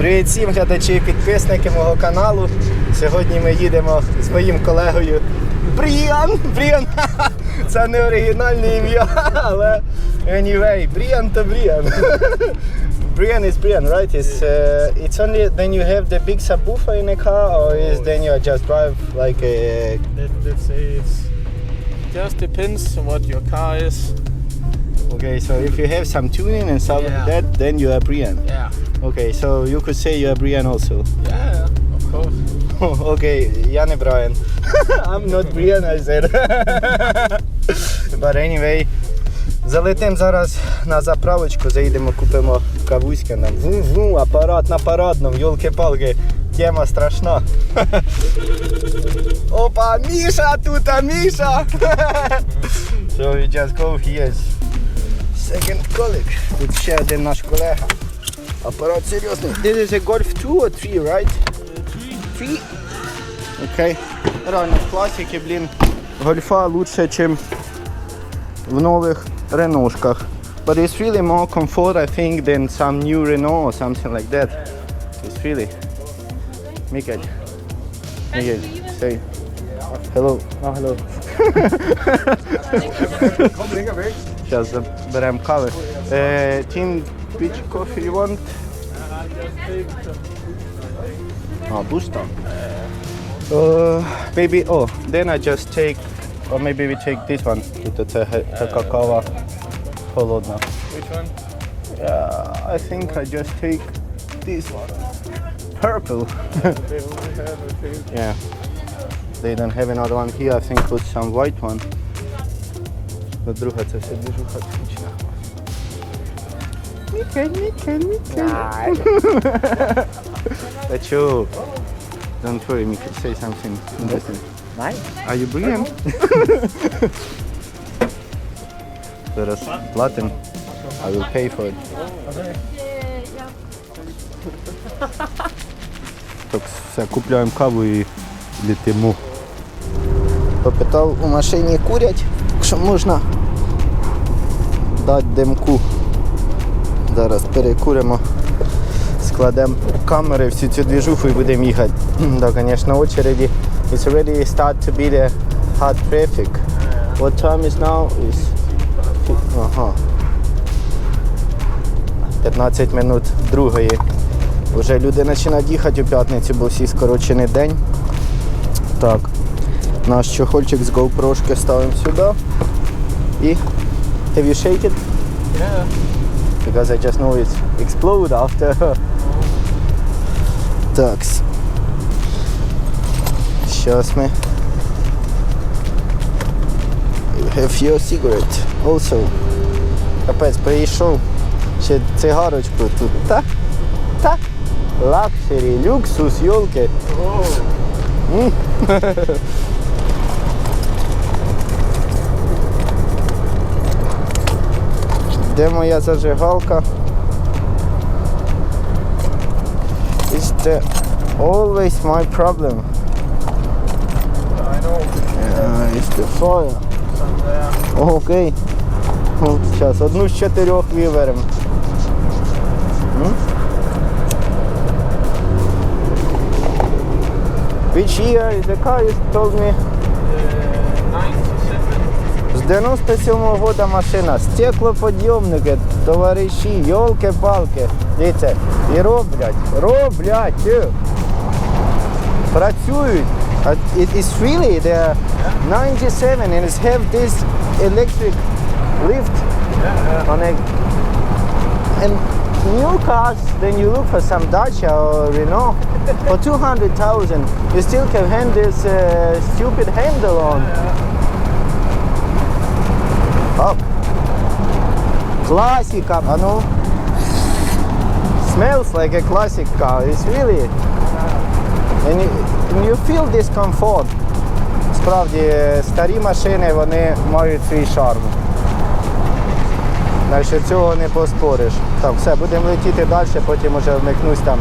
Привіт всім глядачі і підписники мого каналу. Сьогодні ми їдемо з моїм колегою Бріан. Бріан. Це не оригінальне ім'я, але anyway, Бріан то Бріан. Brian is Brian, right? It's uh, it's only then you have the big subwoofer in a car, or is then you just drive like a Let, let's say it's just depends on what your car is. Okay. So if you have some tuning and stuff like Yeah. that, then you are Brian. Yeah. Okay, so you could say you are Brian also. Yeah, of course. Okay, я Brian. I'm not Brian, I said. But anyway, залетим зараз на заправочку, заїдемо, купимо кавуськи нам. Ву-ву, апарат на парадному, йолки-палки. Тема страшна. Опа, Міша тут, а Міша! so we just go here. Second colleague. Тут ще один наш колега. Апарат серйозний. This is a Golf 2 or 3, right? Three. Окей. Реально в класіки, блін. Гольфа лучше, ніж в нових реношках. But it's really more comfort, I think, than some new Renault or something like that. It's really. Mikael. Mikael, say. Hello. Oh, hello. just a brand color. Uh, team, coffee you want? Oh, Busta. Uh, maybe, oh, then I just take, or maybe we take this one, the Takakawa Holodna. Which one? Yeah, I think I just take this one. Purple. yeah. They don't have another one here, I think put some white one. Но друга це все движуха отлично. Мікель, Мікель, Мікель. Та чо? Don't worry, Мікель, say something interesting. Are you Brian? Зараз платим. I will pay for it. Так, все, купляємо каву і літимо. Попитав, у машині курять, якщо можна дати димку. Зараз перекуримо, складемо камери, всю цю двіжуху і будемо їхати. Да, звісно, очереді. It's already start to be the hard traffic. What time is now? Is... Ага. 15 минут другої. Вже люди починають їхати у п'ятницю, бо всі скорочений день. Так. Наш чохольчик з GoPro ставимо сюди. І have you shake it? Yeah. Because I just know it's explode after. Так. Сейчас ми. You have your cigarette also. Капець, прийшов. Ще цигарочку тут. Та? Та? Лакшері, люксус, йолки. Oh. Де моя зажигалка? It's the always my problem. I know. Uh, it's the fire. Окей. Зараз одну з чотирьох виберемо. Which year is the car you told me? Uh, 97. З 97-го года машина, стеклоподйомники, товариші, йолки-палки. Дивіться, і роблять, роблять. е. Працюють. It is really the 97 and it have this electric lift on a and new cars then you look for some Dacia or Renault for 200,000 you still can hand this uh, stupid handle on car I know smells like a classic car it's really and you, and you feel this comfort справді старі машини вони мають свій шарм Далі цього не поспориш. Так, все, будемо летіти далі, потім вже вмикнусь там,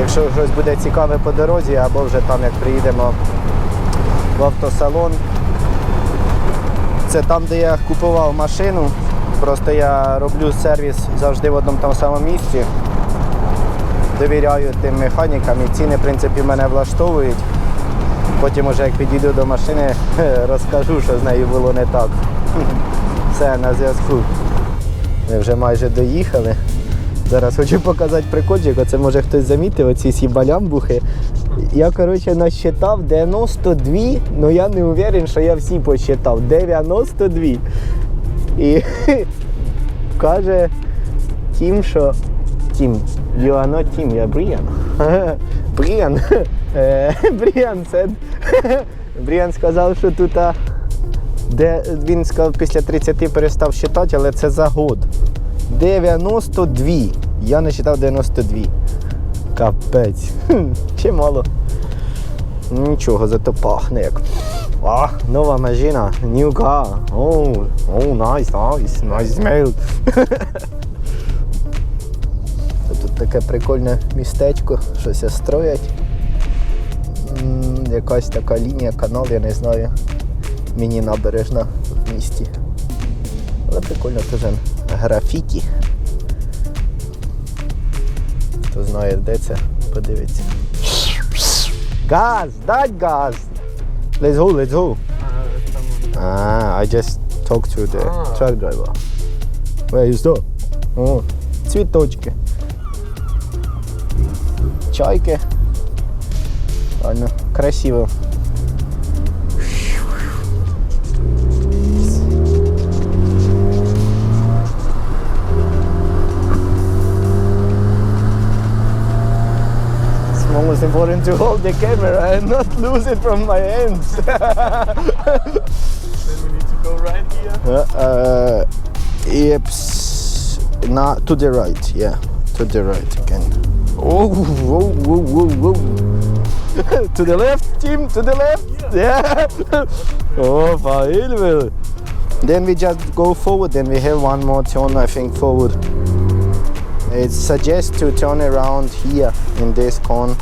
якщо щось буде цікаве по дорозі, або вже там як приїдемо в автосалон. Це там, де я купував машину. Просто я роблю сервіс завжди в одному тому самому місці. довіряю тим механікам і ціни, в принципі, мене влаштовують. Потім, уже як підійду до машини, розкажу, що з нею було не так. Все, на зв'язку. Ми вже майже доїхали. Зараз хочу показати прикольчик, оце може хтось замітив, оці всі балямбухи. Я, коротше, насчитав 92, але я не уверен, що я всі посчитав. 92. І каже Тім, що Тім, you are not Тім, я Бріан. Бріан. Е, Бріан said, Бріан сказав, що тут де він сказав, після 30 перестав считати, але це за год. 92. Я не читав 92. Капець. Чимало. Нічого, зато пахне як. А, нова машина, new car. О, о, nice, nice, nice smell. Тут таке прикольне містечко, щось строять. Якась така лінія, канал, я не знаю. Міні-набережна в місті. Але прикольно теж графіті. Хто знає, де це, подивиться. Газ! Дать газ! Let's go, let's go. Uh, someone. Ah, I just talked to the Ah. truck driver. Where you stop? О, цвіточки. Чайки. Ладно, красиво. It's most important to hold the camera and not lose it from my hands. Then we need to go right here. Uh, uh, Yips. Not to the right, yeah. To the right again. Oh, whoa, whoa, whoa, whoa. to the left, Tim, to the left. Yeah. oh, fine. Then we just go forward, then we have one more turn, I think, forward it suggests to turn around here in this cone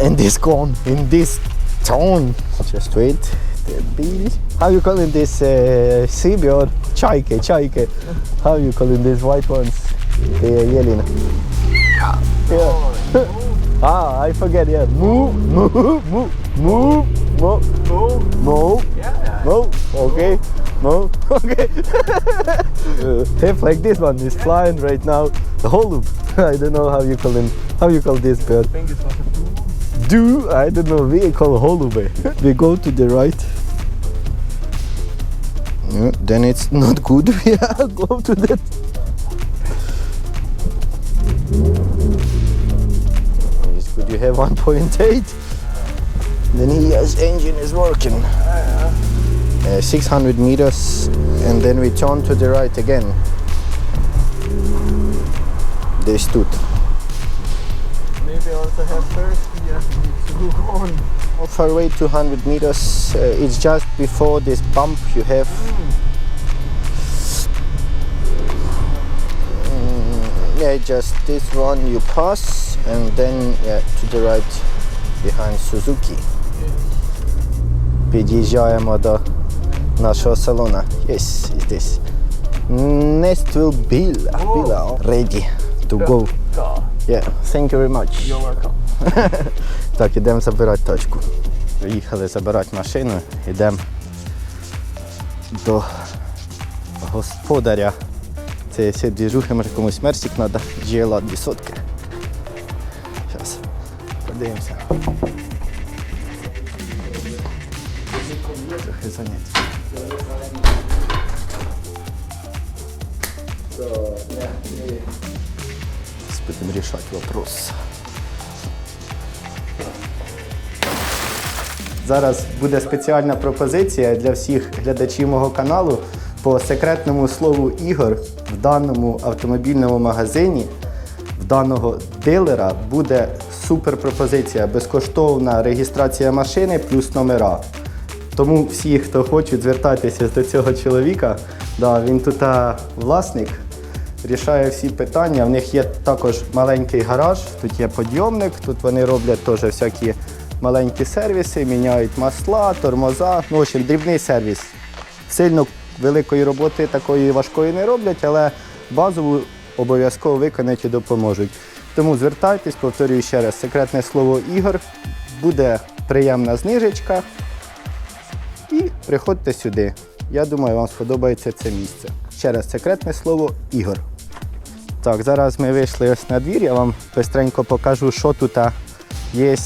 in this cone in this town just wait the bill how you calling this uh, Sibir? Chaike, chaike. How you calling these white ones? The Yelena. Yeah. yeah. ah, I forget. Yeah. Move, move, move, move, move, move, move. Yeah. Okay. Yeah. Okay. uh, if like this one is flying right now, the whole loop. I don't know how you call him. How you call this bird? I think it's like a do I don't know we call holube. we go to the right. Yeah, then it's not good. Yeah, go to that. It's good. You have 1.8. Then his engine is working Uh, 600 meters, and then we turn to the right again. They stood. Maybe I also have first here. Need to move on. How far away 200 meters uh, it's just before this bump you have Mm, yeah just this one you pass and then yeah, to the right behind Suzuki під'їжджаємо до Нашого салона yes is this Nestville Bill Villa ready to go yeah thank you very much You're welcome. Так, ідемо забирати тачку. Приїхали забирати машину, йдемо до господаря. Це всі двіжухи, може комусь мерсик треба, GLA 200. Зараз, подивимося. Зараз будемо рішати вопрос. Зараз буде спеціальна пропозиція для всіх глядачів мого каналу по секретному слову ігор в даному автомобільному магазині, в даного дилера буде супер пропозиція, безкоштовна реєстрація машини плюс номера. Тому всі, хто хочуть звертайтеся до цього чоловіка, да, він тут власник, рішає всі питання. В них є також маленький гараж, тут є підйомник, тут вони роблять теж всякі маленькі сервіси, міняють масла, тормоза. Ну, в общем, дрібний сервіс. Сильно великої роботи такої важкої не роблять, але базову обов'язково виконають і допоможуть. Тому звертайтесь, повторюю ще раз, секретне слово Ігор. Буде приємна знижечка. І приходьте сюди. Я думаю, вам сподобається це місце. Ще раз, секретне слово Ігор. Так, зараз ми вийшли ось на двір, я вам бистренько покажу, що тут є.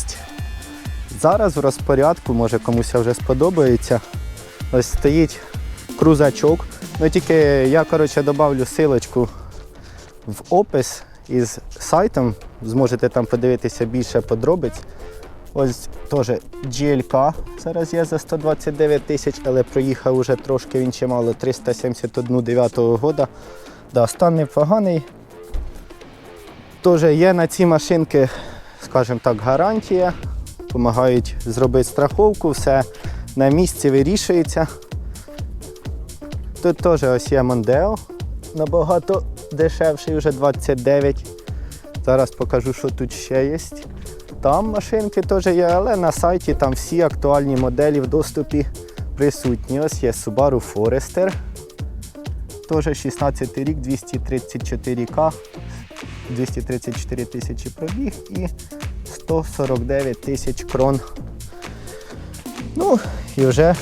Зараз в розпорядку, може комусь вже сподобається. Ось стоїть крузачок. Ну тільки я коротше додавлю силочку в опис із сайтом. Зможете там подивитися більше подробиць. Ось теж GLK зараз є за 129 тисяч, але проїхав уже трошки він чимало 371 9 года. Да, стан непоганий. Теж є на ці машинки, скажімо так, гарантія. Помагають зробити страховку, все на місці вирішується. Тут теж ось є Мондео, набагато дешевший, вже 29. Зараз покажу, що тут ще є. Там машинки теж є, але на сайті там всі актуальні моделі в доступі присутні. Ось є Subaru Forester. Теж 16 рік, 234К, 234 тисячі пробіг і 149 тисяч крон. Ну, і вже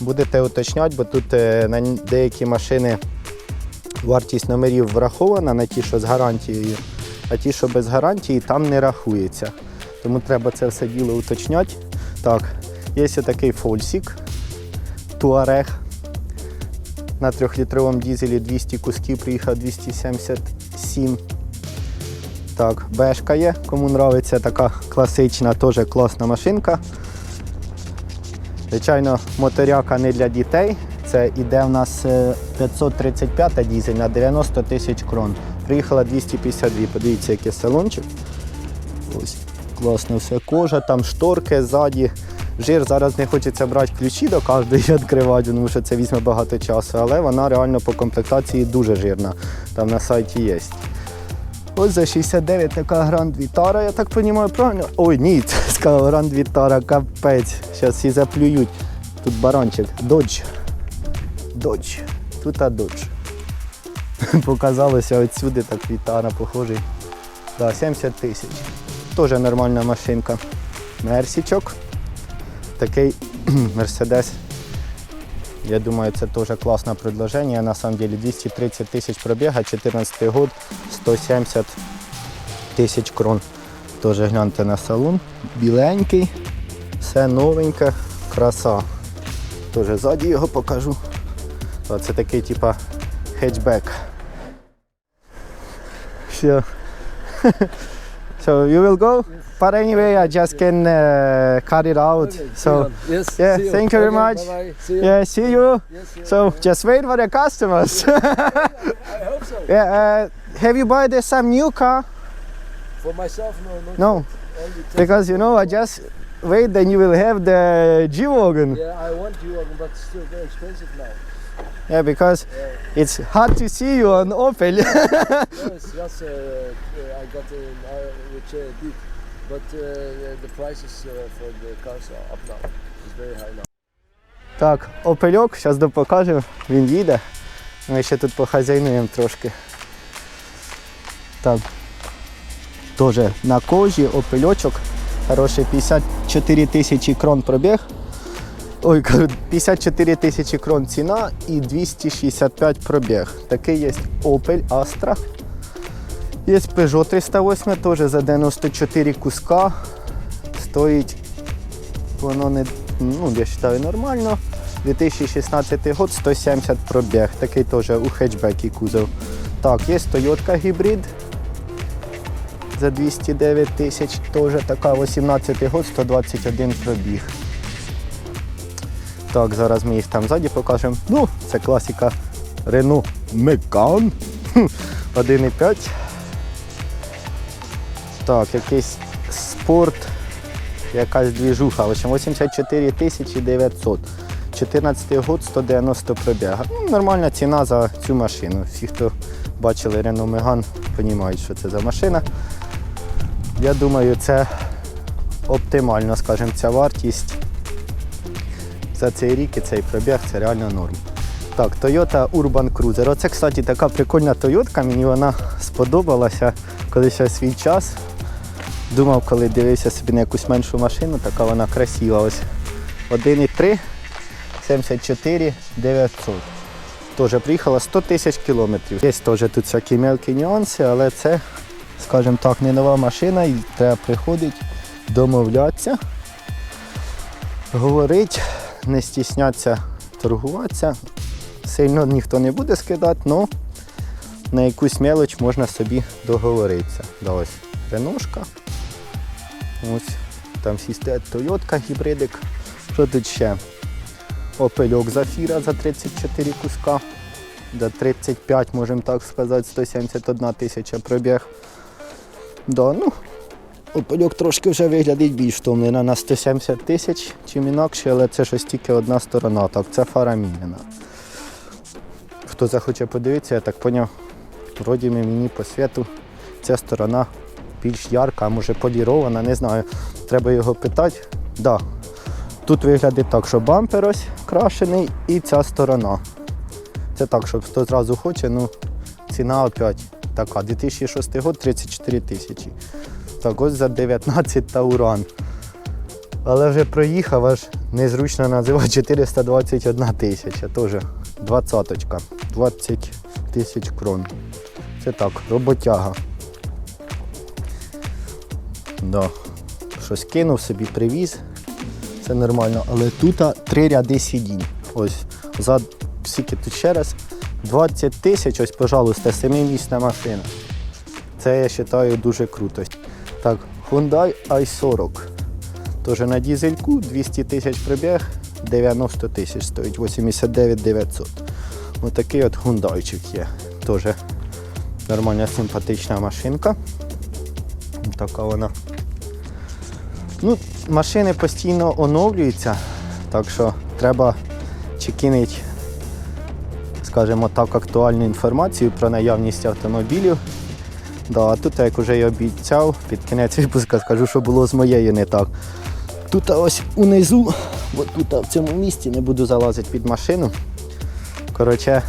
будете уточняти, бо тут е, на деякі машини вартість номерів врахована на ті, що з гарантією, а ті, що без гарантії, там не рахується. Тому треба це все діло уточняти. Так, є такий фольсик, Туарег. На 3-літровому дізелі 200 кусків приїхав 277. Так, бешка є, кому нравиться така класична, теж класна машинка. Звичайно, моторяка не для дітей. Це іде в нас е, 535 дізель на 90 тисяч крон. Приїхала 252. Подивіться, який салончик. Ось класно все кожа, там шторки ззаді. Жир зараз не хочеться брати ключі до кожної відкривати, тому що це візьме багато часу, але вона реально по комплектації дуже жирна. Там на сайті є. Ось за 69 така Гранд Вітара, я так розумію, правильно? Ой, ні, це сказав Гранд Вітара, капець. Зараз всі заплюють. Тут баранчик. Додж. Додж. Тут а додж. Показалося отсюди так Вітара похожий. Да, 70 тисяч. Теж нормальна машинка. Мерсічок. Такий Мерседес. Я думаю, це теж класне предложення. На самом деле 230 тисяч пробіга, 14 год, 170 тисяч крон. Теж гляньте на салон. Біленький, все новеньке, краса. Теж ззаді його покажу. Це такий типа хетчбек. Все. So you will go? But anyway, I just can uh, cut it out. So yes, yeah, see you. thank you very Okay, much. See yeah, see you. Yes, you. So just wait for the customers. I hope so. yeah, uh, have you bought uh, some new car? For myself, no, No, yet. Only test- because you know I just wait. Then you will have the G wagon. Yeah, I want you, but still very expensive now. Yeah, because Yeah. it's hard to see you on Opel. no, it's just uh, uh, I got in uh, with uh, deep, but uh, the prices uh, for the cars are up now. It's very high now. так, Опельок, зараз допокажемо, він їде. Ми ще тут похазяйнуємо трошки. Так. Теж на кожі опельочок. Хороший 54 тисячі крон пробіг. Ой, кажу, 54 тисячі крон ціна і 265 пробіг. Такий є Opel Astra. Є Peugeot 308 теж за 94 куска. Стоїть воно не, ну, я вважаю, нормально. 2016 год 170 пробіг. Такий теж у хетчбекі кузов. Так, є Toyota гібрид за 209 тисяч, теж така 18 год, 121 пробіг. Так, зараз ми їх там ззаді покажемо. Ну, це класика Renault Megane 1,5. Так, якийсь спорт, якась двіжуха. В общем, 84 тисячі 900. 14 год, 190 пробіга. Ну, нормальна ціна за цю машину. Всі, хто бачили Renault Megane, розуміють, що це за машина. Я думаю, це оптимально, скажімо, ця вартість за цей рік і цей пробіг це реально норм. Так, Toyota Urban Cruiser. Оце, кстати, така прикольна Toyota, мені вона сподобалася колись свій час. Думав, коли дивився собі на якусь меншу машину, така вона красива. Ось 1,3, 74 900. Теж приїхала 100 тисяч кілометрів. Є теж тут всякі мелкі нюанси, але це, скажімо так, не нова машина і треба приходити, домовлятися, говорити, не стіснятися торгуватися. Сильно ніхто не буде скидати, але на якусь мелоч можна собі договоритися. Да, ось реношка. Ось там стоять Toyota гібридик. Що тут ще? Опельок Зафіра за 34 куска. За 35, можемо так сказати, 171 тисяча пробіг. Да, ну, Опельок трошки вже виглядить більш втомлена на 170 тисяч, чим інакше, але це щось тільки одна сторона. Так, це фара мінена. Хто захоче подивитися, я так поняв, вроді мені по світу ця сторона більш ярка, може полірована, не знаю. Треба його питати. Да. Тут виглядить так, що бампер ось крашений і ця сторона. Це так, щоб хто зразу хоче, ну ціна опять така. 2006 год 34 тисячі. Так ось за 19 Тауран. Але вже проїхав, аж незручно називати 421 тисяча. Теж двадцяточка. 20 тисяч крон. Це так, роботяга. Да. Щось кинув собі, привіз. Це нормально. Але тут три ряди сидінь. Ось за скільки тут ще раз. 20 тисяч, ось, пожалуйста, семимісна машина. Це я вважаю дуже круто. Так, Hyundai i40. Теж на дізельку 200 тисяч пробіг, 90 тисяч стоїть, 89 900. Ось такий от хундайчик є. Теж нормальна симпатична машинка. Така вона. Ну, машини постійно оновлюються, так що треба чекінити, скажімо так, актуальну інформацію про наявність автомобілів. Да, а тут, як вже і обіцяв, під кінець випуску скажу, що було з моєю не так. Тут ось унизу, от тут в цьому місці не буду залазити під машину. Коротше,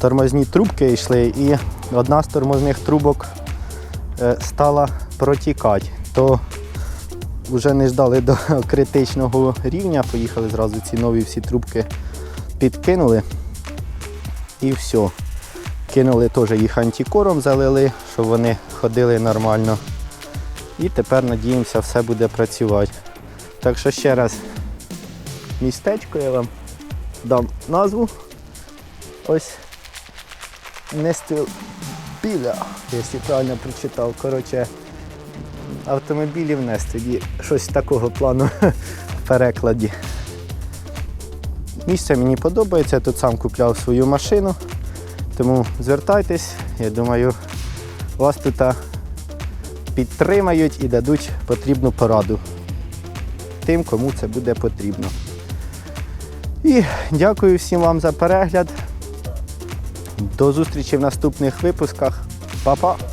тормозні трубки йшли і одна з тормозних трубок е, стала протікати. То вже не ждали до критичного рівня, поїхали зразу ці нові всі трубки підкинули. І все. Кинули теж їх антикором, залили, щоб вони ходили нормально. І тепер надіємося, все буде працювати. Так що ще раз містечко я вам дам назву. Ось Нестилбіля, якщо правильно прочитав. Коротше, автомобілів Нестилі. Щось такого плану в перекладі. Місце мені подобається, я тут сам купляв свою машину. Тому звертайтесь, я думаю, вас тут підтримають і дадуть потрібну пораду тим, кому це буде потрібно. І дякую всім вам за перегляд. До зустрічі в наступних випусках. Па-па!